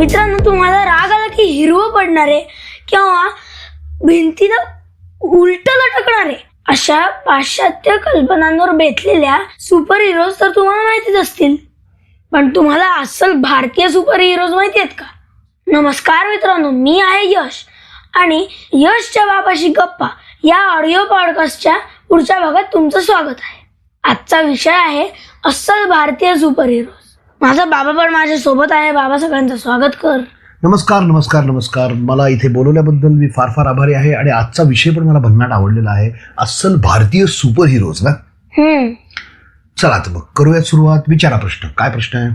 मित्रांनो तुम्हाला राग आला की हिरवं पडणार आहे किंवा भिंतीला उलट लटकणार आहे. अशा पाश्चात्य कल्पनांवर बेतलेल्या सुपर हिरोज तर तुम्हाला माहितीच असतील. पण तुम्हाला अस्सल भारतीय सुपर हिरोज माहिती आहेत का? नमस्कार मित्रांनो मी आहे यश. आणि यशच्या बाबाशी गप्पा या ऑडिओ पॉडकास्टच्या पुढच्या भागात तुमचं स्वागत आहे. आजचा विषय आहे अस्सल भारतीय सुपर हिरोज माझा बाबा पण माझ्या सोबत आहे. बाबा सगळ्यांचं स्वागत कर. नमस्कार नमस्कार नमस्कार. मला इथे बोलवल्याबद्दल मी फार फार आभारी आहे आणि आजचा विषय पण मला भन्नाट आवडलेला आहे. अस्सल भारतीय सुपर हिरोज ना? हम्म. चला तर मग करूयात सुरुवात. विचारा प्रश्न. काय प्रश्न आहे?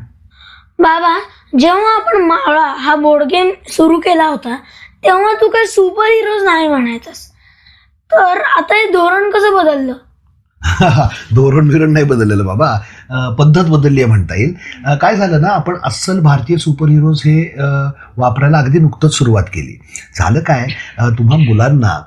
बाबा जेव्हा आपण मावळा हा बोर्ड गेम सुरू केला होता तेव्हा तू काही सुपर हिरोज नाही म्हणायचंस. तर आता हे धोरण कसं बदललं? धोरण बिरण नाही बदललेलं बाबा. पद्धत बदलली आहे म्हणता येईल. काय झालं ना आपण अस्सल भारतीय सुपर हिरोज हे वापरायला अगदी नुकतंच सुरुवात केली. झालं काय? तुम्हा मुलांना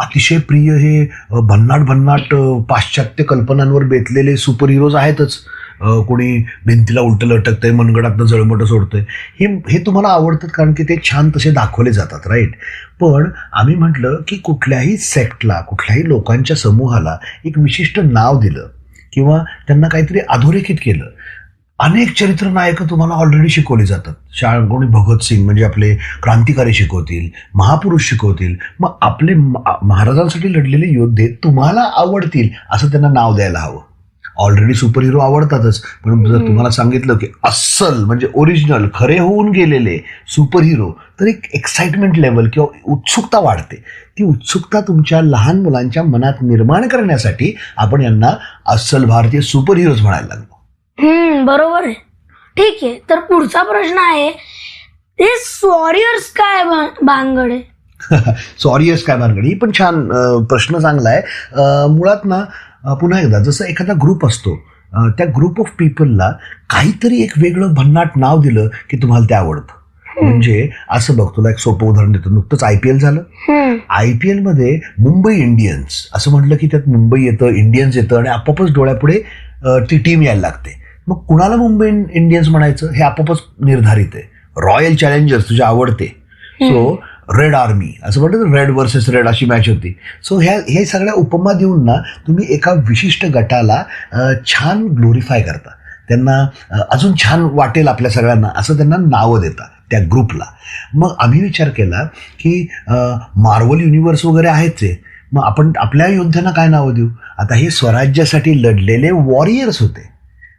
अतिशय प्रिय हे भन्नाट भन्नाट पाश्चात्य कल्पनांवर बेतलेले सुपर हिरोज आहेतच. कोणी भिंतीला उलटं लटकतंय मनगडातनं जळमटं सोडतंय. हे हे तुम्हाला आवडतात कारण की ते छान तसे दाखवले जातात राईट पण आम्ही म्हटलं की कुठल्याही सेक्टला कुठल्याही लोकांच्या समूहाला एक विशिष्ट नाव दिलं किंवा त्यांना काहीतरी अधोरेखित केलं. अनेक चरित्र नायक तुम्हाला ऑलरेडी शिकवली जातात. शाळा कोणी भगतसिंग म्हणजे आपले क्रांतिकारी शिकवतील महापुरुष शिकवतील मग आपले महाराजांसाठी लढलेले योद्धे तुम्हाला आवडतील असं त्यांना नाव द्यायला हवं. ऑलरेडी सुपर हिरो आवडतातच. पण जर तुम्हाला सांगितलं की अस्सल म्हणजे ओरिजिनल खरे होऊन गेलेले सुपर हिरो तर एक एक्साइटमेंट लेवल किंवा उत्सुकता वाढते. ती उत्सुकता तुमच्या लहान मुलांच्या मनात निर्माण करण्यासाठी आपण यांना अस्सल भारतीय सुपर हिरोज म्हणायला लागलो. हम्म बरोबर आहे. ठीक आहे तर पुढचा प्रश्न आहे ते वॉरियर्स काय भानगड आहे? सॉरी यस काय भानगडी? ही पण छान प्रश्न चांगला आहे. मुळात ना पुन्हा एकदा जसं एखादा ग्रुप असतो त्या ग्रुप ऑफ पीपलला काहीतरी एक वेगळं भन्नाट नाव दिलं की तुम्हाला ते आवडतं. म्हणजे असं बघ तुला एक सोपं उदाहरण देतो. नुकतंच आय पी एल झालं. आय पी एलमध्ये मुंबई इंडियन्स असं म्हटलं की त्यात मुंबई येतं इंडियन्स येतं आणि आपोआपच डोळ्यापुढे ती टीम यायला लागते. मग कुणाला मुंबई इंडियन्स म्हणायचं? हे आपोआपच निर्धारित आहे. रॉयल चॅलेंजर्स तुझे आवडते. सो रेड आर्मी असं म्हणतात रेड वर्सेस रेड अशी मॅच होती. सो ह्या हे सगळ्या उपमा देऊन ना तुम्ही एका विशिष्ट गटाला छान ग्लोरीफाय करता. त्यांना अजून छान वाटेल आपल्या सगळ्यांना असं त्यांना नावं देता त्या ग्रुपला. मग आम्ही विचार केला की मार्वल युनिवर्स वगैरे आहेच आहे. मग आपण आपल्या योद्ध्यांना काय नावं देऊ? आता हे स्वराज्यासाठी लढलेले वॉरियर्स होते.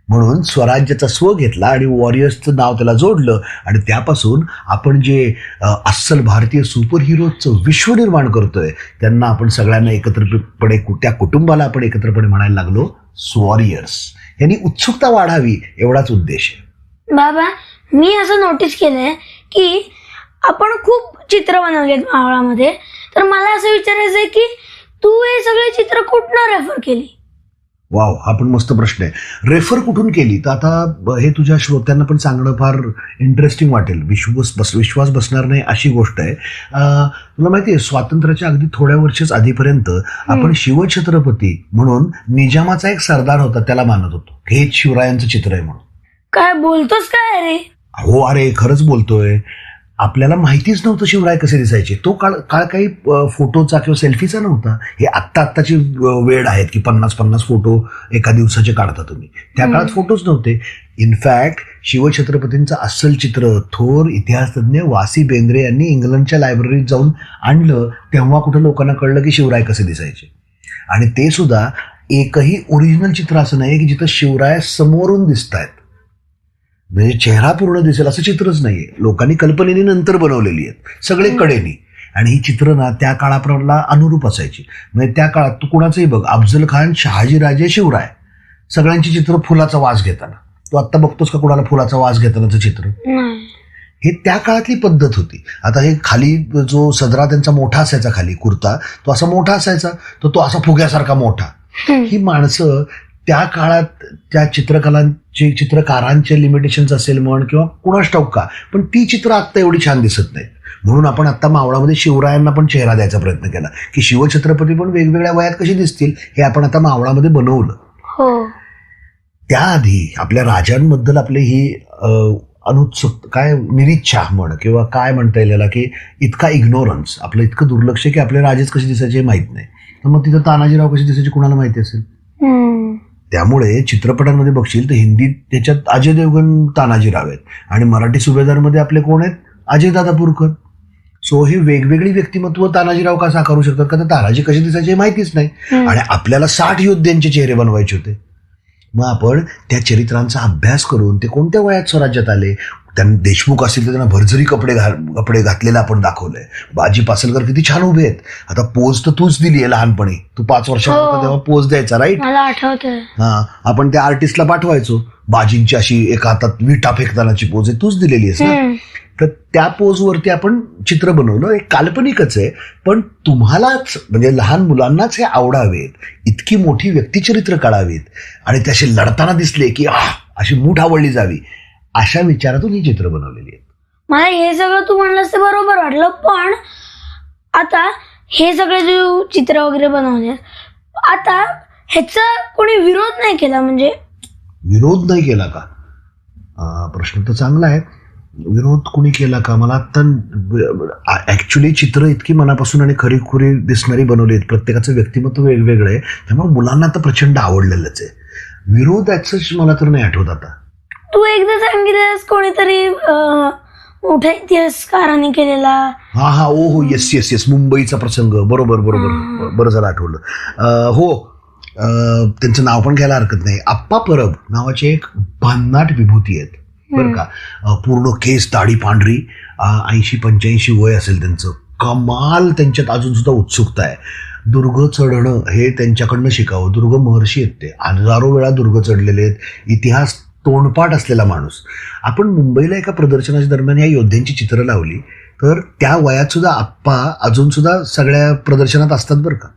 म्हणून स्वराज्याचा स्व घेतला आणि वॉरियर्सचं नाव त्याला जोडलं. आणि त्यापासून आपण जे अस्सल भारतीय सुपर हिरोजचं विश्व निर्माण करतोय त्यांना आपण सगळ्यांना एकत्रपणे त्या कुटुंबाला आपण एकत्रपणे म्हणायला लागलो स्वॉरियर्स यांनी उत्सुकता वाढावी एवढाच उद्देश आहे. बाबा मी असं नोटीस केलंय की आपण खूप चित्र बनवलेत मावळामध्ये. तर मला असं विचारायचं आहे की तू हे सगळे चित्र कुठनं रेफर केली? वाव हा पण मस्त प्रश्न आहे. रेफर कुठून केली? तर आता हे तुझ्या श्रोत्यांना पण सांगणं फार इंटरेस्टिंग वाटेल. विश्वास बस विश्वास बसणार नाही अशी गोष्ट आहे. तुला माहिती आहे स्वातंत्र्याच्या अगदी थोड्या वर्षच आधीपर्यंत आपण शिवछत्रपती म्हणून निजामाचा एक सरदार होता त्याला मानत होतो. हेच शिवरायांचं चित्र आहे म्हणून. काय बोलतोस काय रे? हो अरे खरंच बोलतोय. आपल्याला माहितीच नव्हतं शिवराय कसे दिसायचे. तो काळ काळ काही फोटोचा किंवा सेल्फीचा नव्हता. हे आत्ता आत्ताची वेळ आहेत की पन्नास पन्नास फोटो एका दिवसाचे काढता तुम्ही. त्या काळात फोटोच नव्हते. इनफॅक्ट शिवछत्रपतींचं अस्सल चित्र थोर इतिहासतज्ञ वासी बेंद्रे यांनी इंग्लंडच्या लायब्ररीत जाऊन आणलं तेव्हा कुठं लोकांना कळलं की शिवराय कसे दिसायचे. आणि ते सुद्धा एकही ओरिजिनल चित्र असं नाही की जिथं शिवराय समोरून दिसत आहेत म्हणजे चेहरा पूर्ण दिसेल असं चित्रच नाहीये. लोकांनी कल्पनेने नंतर बनवलेली आहेत. सगळे कडेनी. आणि ही चित्र ना त्या काळाप्रमाणे अनुरूप असायची. म्हणजे त्या काळात तू कुणाचंही बघ अफजल खान शहाजीराजे शिवराय. सगळ्यांची चित्र फुलाचा वास घेताना. तू आत्ता बघतोस का कुणाला फुलाचा वास घेतानाचं चित्र? नाही. हे त्या काळातली पद्धत होती. आता हे खाली जो सदरा त्यांचा मोठा असायचा खाली कुर्ता तो असा मोठा असायचा तर तो असा फुग्यासारखा मोठा. ही माणसं त्या काळात त्या चित्रकलांची चित्रकारांचे लिमिटेशन्स असेल म्हण किंवा कुणाच ठाऊक का पण ती चित्र आत्ता एवढी छान दिसत नाहीत. म्हणून आपण आत्ता मावळामध्ये शिवरायांना पण चेहरा द्यायचा प्रयत्न केला की शिवछत्रपती पण वेगवेगळ्या वयात कशी दिसतील हे आपण आता मावळामध्ये बनवलं. हो. त्याआधी आपल्या राजांबद्दल आपली ही अनुत्सुक काय निरीच्छा म्हण किंवा काय म्हणता येईल की इतका इग्नोरन्स आपलं इतकं दुर्लक्ष की आपले राजेच कसे दिसायचे हे माहीत नाही. तर मग तिथं तानाजीराव कसे दिसायचे कुणाला माहिती असेल. त्यामुळे चित्रपटांमध्ये बघशील तर हिंदीत त्याच्यात अजय देवगण तानाजीराव आहेत. आणि मराठी सुभेदारमध्ये आपले कोण आहेत? अजय दादा पुरकर. सो हे वेगवेगळी व्यक्तिमत्व तानाजीराव का साकारू शकतात? का तर तानाजी कसे दिसायचे हे माहितीच नाही. आणि आपल्याला साठ योद्ध्यांचे चेहरे बनवायचे होते. मग आपण त्या चरित्रांचा अभ्यास करून ते कोणत्या वयात स्वराज्यात आले? त्यांना देशमुख असतील तर त्यांना भरजरी कपडे घाल कपडे घातलेले आपण दाखवलंय. बाजी पासलकर किती छान उभे आहेत. आता पोज तर तूच दिली आहे लहानपणी. तू पाच वर्षाचा होता हो. तेव्हा पोज द्यायचा राईट मला आठवतंय. हा आपण त्या आर्टिस्टला पाठवायचो. बाजींची अशी एका हातात विटा फेकतानाची पोज आहे तूच दिलेली आहेस ना. तर त्या पोजवरती आपण चित्र बनवलं. एक काल्पनिकच आहे. पण तुम्हालाच म्हणजे लहान मुलांनाच हे आवडावेत. इतकी मोठी व्यक्तिचरित्र काढावीत. आणि त्याशी लढताना दिसले की आह अशी मूठ आवडली जावी. अशा विचारातून ही चित्र बनवलेली आहेत. मला हे सगळं तू म्हणलंस ते बरोबर वाटलं पण आता हे सगळे जे चित्र वगैरे बनवले आता ह्याचा कोणी विरोध नाही केला म्हणजे? विरोध नाही केला का? अं, प्रश्न तर चांगला आहे. विरोध कुणी केला का? मला आता ऍक्च्युली चित्र इतकी मनापासून आणि खरीखुरी दिसणारी बनवली आहेत. प्रत्येकाचं व्यक्तिमत्व वेगवेगळं आहे. त्यामुळे मुलांना तर प्रचंड आवडलेलंच आहे. विरोध ॲक्सच मला तर नाही आठवत आता. तू एकदा सांगितलंस कोणीतरी अं, मोठ्या इतिहासकाराने केलेला. हा हा ओ हो येस येस येस मुंबईचा प्रसंग. बरोबर बरोबर. बरं झालं आठवलं. अं, हो अं, त्यांचं नाव पण घ्यायला हरकत नाही. आप्पा परब नावाचे एक भन्नाट विभूती आहेत. बरं का? अं, पूर्ण केस दाढी पांढरी ऐंशी पंच्याऐंशी वय असेल त्यांचं. कमाल त्यांच्यात अजून सुद्धा उत्सुकता आहे. दुर्ग चढणं हे त्यांच्याकडनं शिकावं. दुर्ग महर्षी आहेत ते. हजारो वेळा दुर्ग चढलेले आहेत. इतिहास तोंडपाठ असलेला माणूस. आपण मुंबईला एका प्रदर्शनाच्या दरम्यान या योद्ध्यांची चित्र लावली तर त्या वयात सुद्धा आप्पा अजून सुद्धा सगळ्या प्रदर्शनात असतात बरं का.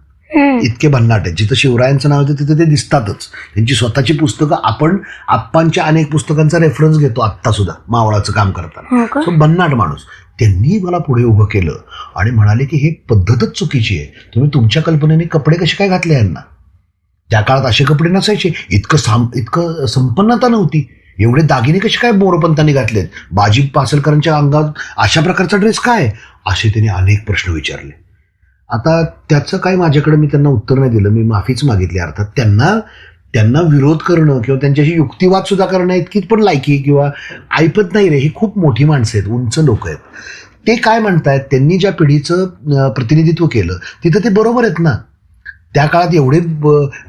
इतके भन्नाट. आहेत जिथं शिवरायांचं नाव येतं तिथं ते दिसतातच. त्यांची स्वतःची पुस्तकं आपण आप्पांच्या अनेक पुस्तकांचा रेफरन्स घेतो आत्ता सुद्धा मावळाचं काम करताना. हो का? तो भन्नाट माणूस. त्यांनी मला पुढे उभं केलं आणि म्हणाले की हे पद्धतच चुकीची आहे. तुम्ही तुमच्या कल्पनेने कपडे कसे काय घातले यांना? त्या काळात असे कपडे नसायचे. इतकं साम इतकं संपन्नता नव्हती. एवढे दागिने कसे काय मोरपंतांनी घातलेत? बाजी पासलकरांच्या अंगात अशा प्रकारचा ड्रेस काय? असे त्यांनी अनेक प्रश्न विचारले. आता त्याचं काय माझ्याकडे मी त्यांना उत्तर नाही दिलं. मी माफीच मागितली. अर्थात त्यांना त्यांना विरोध करणं किंवा त्यांच्याशी युक्तिवाद सुद्धा करणं इतकीच पण लायकी किंवा ऐपत नाही रे. ही खूप मोठी माणसं आहेत. उंच लोक आहेत. ते काय म्हणतायत? त्यांनी ज्या पिढीचं प्रतिनिधित्व केलं तिथं ते बरोबर आहेत ना? त्या काळात एवढे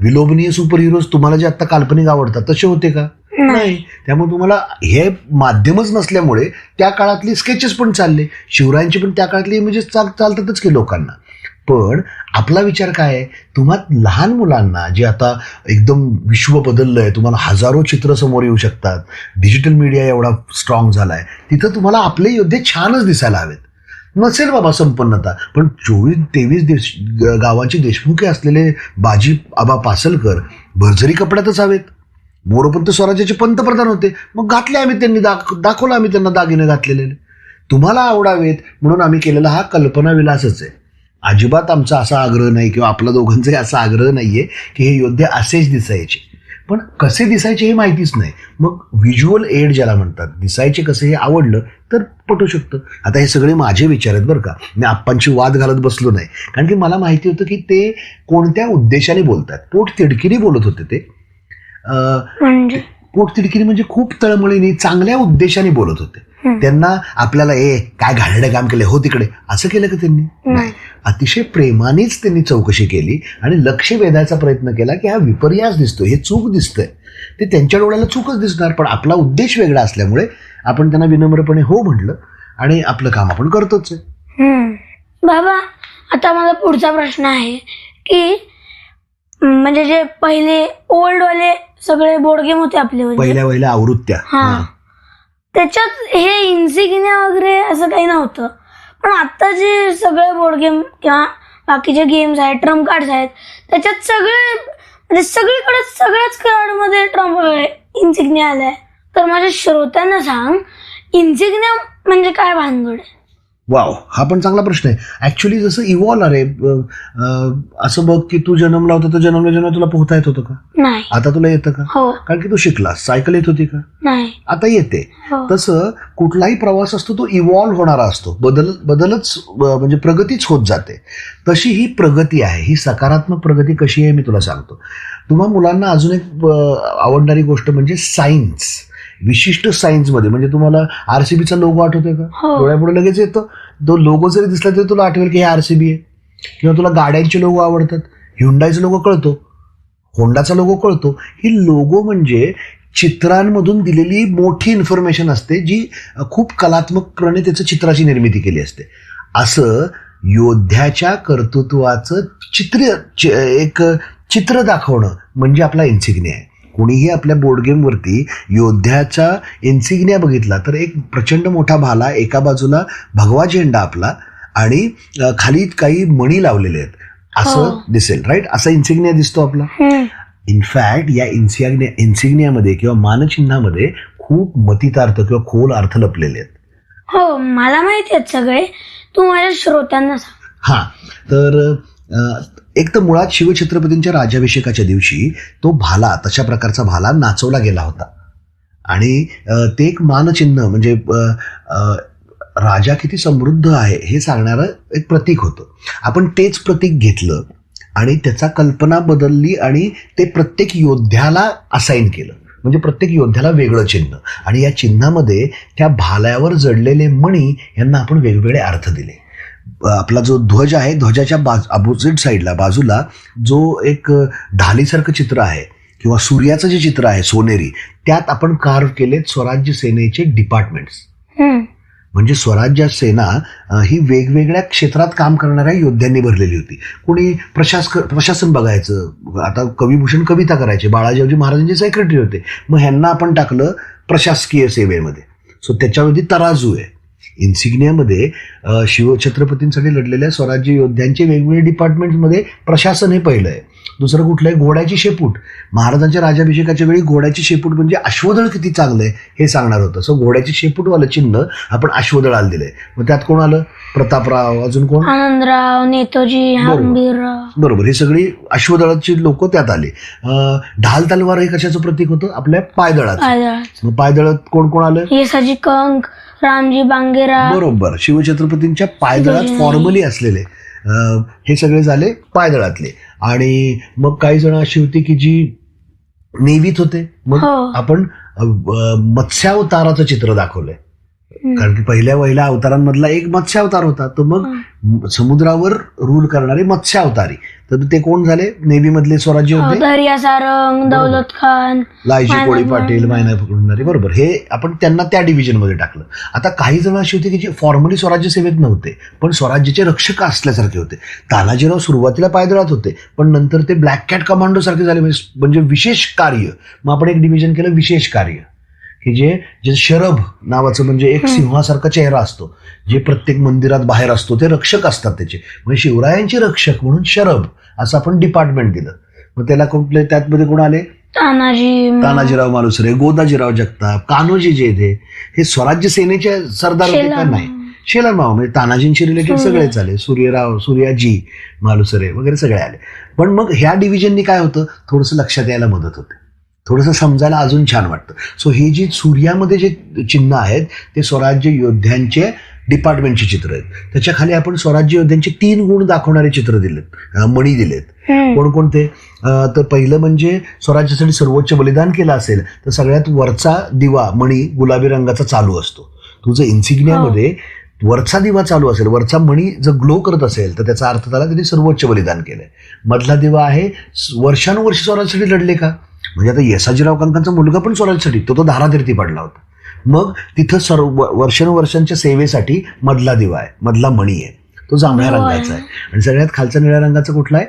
विलोभनीय सुपर हिरोज तुम्हाला जे आता काल्पनिक आवडतात तसे होते का? नाही. त्यामुळे तुम्हाला हे माध्यमच नसल्यामुळे त्या काळातली स्केचेस पण चालले. शिवरायांचे पण त्या काळातले इमेजेस चाल चालतातच की लोकांना. पण आपला विचार काय आहे? तुम्हा लहान मुलांना जे आता एकदम विश्व बदललं आहे तुम्हाला हजारो चित्र समोर येऊ शकतात. डिजिटल मीडिया एवढा स्ट्रॉंग झाला आहे तिथं तुम्हाला आपले योद्धे छानच दिसायला हवेत. नसेल बाबा संपन्नता. पण चोवीस तेवीस देश गावाचे देशमुखी देशमुखे असलेले बाजी आबा पासलकर भरझरी कपड्यातच हवेत. मोरपंत स्वराज्याचे पंतप्रधान होते. मग घातले आम्ही त्यांनी दाख दाखवलं आम्ही त्यांना दागिने घातलेले. तुम्हाला आवडावेत म्हणून आम्ही केलेला हा कल्पना विलासच आहे. अजिबात आमचा असा आग्रह नाही किंवा आपला दोघांचाही असा आग्रह नाही आहे की हे योद्धे असेच दिसायचे. पण कसे दिसायचे हे माहितीच नाही. मग व्हिज्युअल एड ज्याला म्हणतात दिसायचे कसे हे आवडलं तर पटू शकतं. आता हे सगळे माझे विचार आहेत बरं का. मी आप्पांची वाद घालत बसलो नाही. कारण की मला माहिती होतं की ते कोणत्या उद्देशाने बोलतात. पोट तिडकीने बोलत होते ते. अं, म्हणजे म्हणजे खूप तळमळीने चांगल्या उद्देशाने बोलत होते. त्यांना आपल्याला ए काय घाणेरडं काम केलं? हो तिकडे. असं केलं का त्यांनी? नाही. अतिशय प्रेमानेच त्यांनी चौकशी केली आणि लक्ष वेधायचा प्रयत्न केला की हा विपर्यास दिसतोय हे चूक दिसतंय. ते त्यांच्या डोळ्याला चूकच दिसणार पण आपला उद्देश वेगळा असल्यामुळे आपण त्यांना विनम्रपणे हो म्हटलं आणि आपलं काम आपण करतोच. बाबा आता मला पुढचा प्रश्न आहे की म्हणजे जे पहिले ओल्ड वाले सगळे बोर्ड गेम होते आपले म्हणजे. पहिल्या पहिल्या आवृत्त्या. हा. त्याच्यात हे इन्सिग्निया वगैरे असं काही नव्हतं. पण आता जे सगळे बोर्ड गेम किंवा बाकीचे गेम्स आहेत ट्रम्प कार्ड्स आहेत त्याच्यात सगळे म्हणजे सगळीकडे सगळ्याच कार्डमध्ये ट्रम्प इन्सिग्निया आलाय. तर माझ्या श्रोत्यांना सांग इन्सिग्निया म्हणजे काय भानगड? आहे वाव हा पण चांगला प्रश्न आहे. ऍक्च्युली जसं इव्हॉल्व अरे अं, अं, असं बघ की तू जन्मला होता तर जन्मला जन्म तुला पोहता येत होतं का? नाही. आता तुला येतं का? हो. कारण की तू शिकलास सायकल येत होती का? नाही. आता येते. हो. तसं कुठलाही प्रवास असतो तो इव्हॉल्व्ह होणारा असतो. बदल बदलच म्हणजे प्रगतीच होत जाते. तशी ही प्रगती आहे. ही सकारात्मक प्रगती कशी आहे मी तुला सांगतो. तुम्हा मुलांना अजून एक आवडणारी गोष्ट म्हणजे सायन्स विशिष्ट सायन्समध्ये म्हणजे तुम्हाला आरसीबीचा लोगो आठवतोय का? हो. डोळ्यापुढे लगेच येतो. तो लोगो जरी दिसला तरी तुला आठवेल की हे आरसीबी आहे. किंवा तुला गाड्यांचे लोगो आवडतात. ह्युंडाईचा लोगो कळतो. होंडाचा लोगो कळतो. ही लोगो म्हणजे चित्रांमधून दिलेली मोठी इन्फॉर्मेशन असते जी खूप कलात्मकपणे त्याचं चित्राची निर्मिती केली असते. असं योद्ध्याच्या कर्तृत्वाचं चित्र एक चित्र दाखवणं म्हणजे आपला इन्सिग्निया आहे. कोणीही आपल्या बोर्ड गेमवरती योद्ध्याचा इन्सिग्निया बघितला तर एक प्रचंड मोठा भाला एका बाजूला भगवा झेंडा आपला आणि खाली काही मणी लावलेले आहेत. असं हो. दिसेल राईट असा इन्सिग्निया दिसतो आपला. इनफॅक्ट या इन्सिग्निया इन्सिग्नियामध्ये किंवा मानचिन्हामध्ये खूप मतितार्थ किंवा खोल अर्थ लपलेले आहेत. हो मला माहिती आहेत सगळे. तू माझ्या श्रोत्यांना सांग. हां तर एक तर मुळात शिवछत्रपतींच्या राज्याभिषेकाच्या दिवशी तो भाला तशा प्रकारचा भाला नाचवला गेला होता. आणि ते एक मानचिन्ह म्हणजे राजा किती समृद्ध आहे हे सांगणारं एक प्रतीक होतं. आपण तेच प्रतीक घेतलं आणि त्याचा कल्पना बदलली आणि ते प्रत्येक योद्ध्याला असाइन केलं. म्हणजे प्रत्येक योद्ध्याला वेगळं चिन्ह. आणि या चिन्हामध्ये त्या भाल्यावर जडलेले मणी यांना आपण वेगवेगळे अर्थ दिले. आपला जो ध्वज आहे ध्वजाच्या बाज अपोजिट साईडला बाजूला जो एक ढालीसारखं चित्र आहे किंवा सूर्याचं जे चित्र आहे सोनेरी त्यात आपण कार्व केलेत स्वराज्य सेनेचे डिपार्टमेंट्स. म्हणजे स्वराज्य सेना ही वेगवेगळ्या क्षेत्रात काम करणाऱ्या योद्ध्यांनी भरलेली होती. कोणी प्रशास प्रशासन बघायचं आता कविभूषण कविता करायचे बाळाजीवजी महाराजांचे सेक्रेटरी होते. मग ह्यांना आपण टाकलं प्रशासकीय सेवेमध्ये. सो त्याच्यावरती तराजू आहे. इन्सिग्नियामध्ये शिवछत्रपतींसाठी लढलेल्या स्वराज्य योद्ध्यांचे वेगवेगळे डिपार्टमेंटमध्ये प्रशासन हे पहिलं आहे. दुसरं कुठलं आहे? घोड्याची शेपूट. महाराजांच्या राज्याभिषेकाच्या वेळी घोड्याची शेपूट म्हणजे अश्वदळ किती चांगलं आहे हे सांगणार होतं. सो घोड्याची शेपूटवालं चिन्ह आपण अश्वदळाला दिलंय. मग त्यात कोण आलं? प्रतापराव. अजून कोण? आनंदराव नेतोजी बरोबर. ही सगळी अश्वदळाची लोक त्यात आली. ढाल तलवार हे कशाचं प्रतीक होतं? आपल्या पायदळाचं. आझाद मग पायदळात कोण कोण आलं? कंक. रामजी बांगेराव बरोबर. शिवछत्रपतींच्या पायदळात फॉर्मली असलेले अं, हे सगळे झाले पायदळातले. आणि मग काही जण अशी होती की जी नेवीत होते. मग हो. आपण अं, अं, मत्स्यावताराचं चित्र दाखवलंय. कारण की पहिल्या पहिल्या अवतारांमधला एक मत्स्यावतार होता. तर मग समुद्रावर रूल करणारे मत्स्यावतारी. तर ते कोण झाले? नेव्ही मधले स्वराज्य होते. दर्या सारंग दौलत खान लायजी कोळी. पाटील मायना पकडणारे बरोबर. हे आपण त्यांना त्या डिव्हिजनमध्ये टाकलं. आता काही जण अशी होती की जे फॉर्मली स्वराज्य सेवेत नव्हते पण स्वराज्याचे रक्षक असल्यासारखे होते. तानाजीराव सुरुवातीला पायदळात होते पण नंतर ते ब्लॅक कॅट कमांडो सारखे झाले. म्हणजे म्हणजे विशेष कार्य. मग आपण एक डिव्हिजन केलं विशेष कार्य. की जे जे शरभ नावाचं म्हणजे एक सिंहासारखा चेहरा असतो. जे प्रत्येक मंदिरात बाहेर असतो ते रक्षक असतात त्याचे. म्हणजे शिवरायांचे रक्षक म्हणून शरभ असं आपण डिपार्टमेंट दिलं. मग त्याला कुठले त्यातमध्ये कोण आले? तानाजी तानाजीराव मालुसरे गोदाजीराव जगताप कान्होजी जे थे हे स्वराज्य सेनेचे सरदार होते का नाही? शेलार माव म्हणजे तानाजींशी रिलेटेड. सगळेच आले. सूर्यराव सूर्याजी मालुसरे वगैरे सगळे आले. पण मग ह्या डिव्हिजननी काय होतं? थोडंसं लक्षात यायला मदत होते. थोडंसं समजायला अजून छान वाटतं. सो ही जी सूर्यामध्ये जे चिन्ह आहेत ते स्वराज्य योद्ध्यांचे डिपार्टमेंटचे चित्र आहेत. त्याच्याखाली आपण स्वराज्य योद्ध्यांचे तीन गुण दाखवणारे चित्र दिलेत. मणी दिलेत. कोणकोणते तर पहिलं म्हणजे स्वराज्यासाठी सर्वोच्च बलिदान केलं असेल तर सगळ्यात वरचा दिवा मणी गुलाबी रंगाचा चालू असतो. तुझं इन्सिग्नियामध्ये वरचा दिवा चालू असेल वरचा मणी जर ग्लो करत असेल तर त्याचा अर्थ झाला त्यांनी सर्वोच्च बलिदान केलंय. मधला दिवा आहे वर्षानुवर्ष स्वराज्यासाठी लढले का? म्हणजे आता येसाजीराव कांकांचा मुलगा पण स्वराज्यासाठी तो तो धारातीर्थी पडला होता. मग तिथं सर्व वर्षानुवर्षांच्या सेवेसाठी मधला दिवा आहे मधला मणी आहे. तो जांभळ्या. रंगाचा आहे. आणि सगळ्यात खालचा निळ्या रंगाचा कुठला आहे?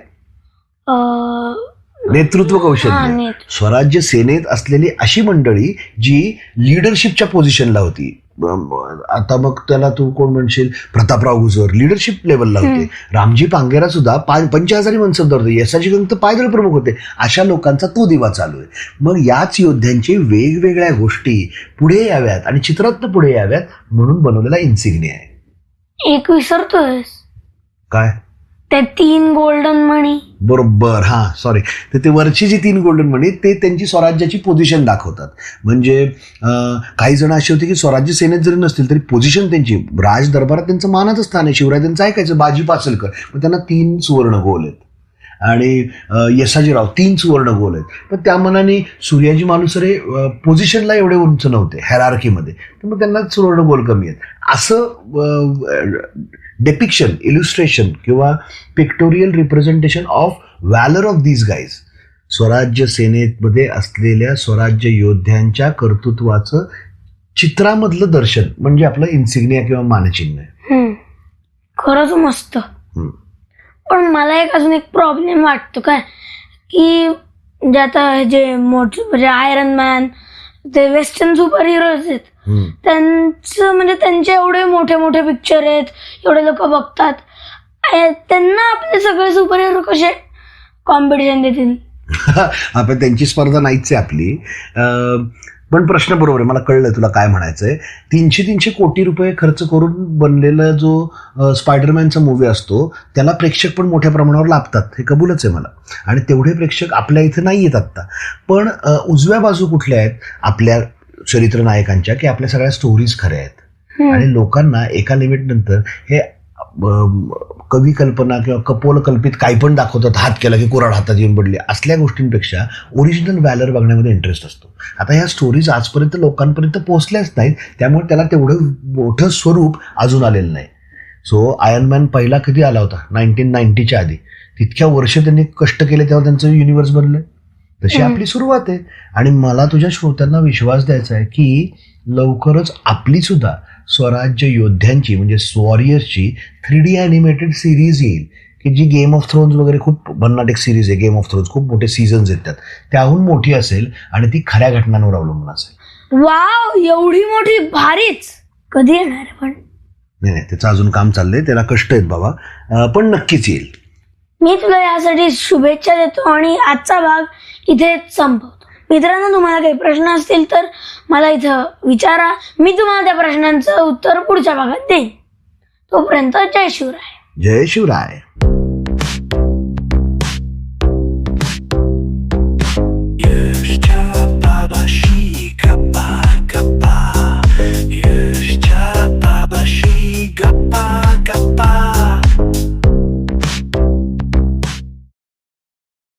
नेतृत्व कौशल्य. स्वराज्य सेनेत असलेली अशी मंडळी जी लिडरशिपच्या पोझिशनला होती. आता मग त्याला तू कोण म्हणशील? प्रतापराव गुजर लिडरशिप लेवलला होते. रामजी पांगेरा सुद्धा पाच पंचहजारी मनसबदार होते. यशाची गंग तर पायदळ प्रमुख होते. अशा लोकांचा तो दिवा चालू आहे. मग याच योद्ध्यांची वेगवेगळ्या गोष्टी पुढे याव्यात आणि चित्रातनं पुढे याव्यात म्हणून बनवलेला इन्सिग्निया आहे. एक विसरतोय काय? ते तीन गोल्डन मणी बरोबर हां सॉरी तर ते वरची जी तीन गोल्डन मणी ते त्यांची स्वराज्याची पोझिशन दाखवतात. म्हणजे काही जण असे होते की स्वराज्य सेनेत जरी नसतील तरी पोझिशन त्यांची राज दरबारात त्यांचं मानाचं स्थान आहे. शिवराजांचं ऐकायचं बाजी पासलकर मग त्यांना तीन सुवर्ण गोल आहेत. आणि यशाजीराव तीन सुवर्ण गोल आहेत. पण त्या मनाने सूर्याजी मालुसरे पोझिशनला एवढे उंच नव्हते हॅरार्कीमध्ये तर मग त्यांना सुवर्ण गोल कमी आहेत. असं डेपिक्शन इल्युस्ट्रेशन किंवा pictorial representation of valour of these guys स्वराज्य सेनेमध्ये असलेल्या स्वराज्य योद्ध्यांच्या कर्तृत्वाचं चित्रामधलं दर्शन म्हणजे आपलं इन्सिग्निया किंवा मानचिन्ह आहे. खरंच मस्त. पण मला एक अजून एक प्रॉब्लेम वाटतो काय की म्हणजे आता हे जे मोठे म्हणजे आयरन मॅन ते वेस्टर्न सुपर हिरोज आहेत. त्यांचं म्हणजे त्यांचे एवढे मोठे मोठे पिक्चर आहेत एवढे लोक बघतात. त्यांना आपले सगळे सुपर हिरो कसे कॉम्पिटिशन देतील? आपण त्यांची स्पर्धा नाहीच आहे आपली. पण प्रश्न बरोबर आहे. मला कळलं तुला काय म्हणायचं आहे तीनशे तीनशे कोटी रुपये खर्च करून बनलेला जो स्पायडरमॅनचा मूवी असतो त्याला प्रेक्षक पण मोठ्या प्रमाणावर लाभतात. हे कबूलच आहे मला. आणि तेवढे प्रेक्षक आपल्या इथं नाही आहेत आत्ता. पण उजव्या बाजू कुठल्या आहेत? आपल्या चरित्र नायकांच्या की आपल्या सगळ्या स्टोरीज खऱ्या आहेत. आणि लोकांना एका लिमिट नंतर हे कवी कल्पना किंवा कपोल कल्पित काही पण दाखवतात हात केला की कुराड हातात येऊन पडली असल्या गोष्टींपेक्षा ओरिजिनल व्हॅलर बघण्यामध्ये इंटरेस्ट असतो. आता ह्या स्टोरीज आजपर्यंत लोकांपर्यंत पोहोचल्याच नाहीत त्यामुळे त्याला तेवढं मोठं स्वरूप अजून आलेलं नाही. सो आयर्न मॅन पहिला कधी आला होता? नाईन्टीन नाईन्टीच्या आधी. तितक्या वर्ष त्यांनी कष्ट केले तेव्हा त्यांचं युनिवर्स बनलं. तशी. आपली सुरुवात आहे. आणि मला तुझ्या श्रोत्यांना विश्वास द्यायचा आहे की लवकरच आपली सुद्धा स्वराज्य योद्ध्यांची म्हणजे वॉरियर्सची थ्री डी ॲनिमेटेड सिरीज येईल. की जी गेम ऑफ थ्रोन्स वगैरे खूप भन्नाट एक सिरीज आहे. गेम ऑफ थ्रोन्स खूप मोठे सीझन्स आहेत त्यात. त्याहून मोठी असेल आणि ती खऱ्या घटनांवर अवलंबून असेल. वाव एवढी मोठी भारीच. कधी येणार पण? नाही नाही त्याचं अजून काम चाललंय. त्याला कष्ट आहेत बाबा. पण नक्कीच येईल. मी तुला यासाठी शुभेच्छा देतो आणि आजचा भाग इथे संपवतो. मित्रांनो तुम्हाला काही प्रश्न असतील तर मला इथं विचारा. मी तुम्हाला त्या प्रश्नांचं उत्तर पुढच्या भागात देईन. तोपर्यंत जय शिवराय. जय शिवराय.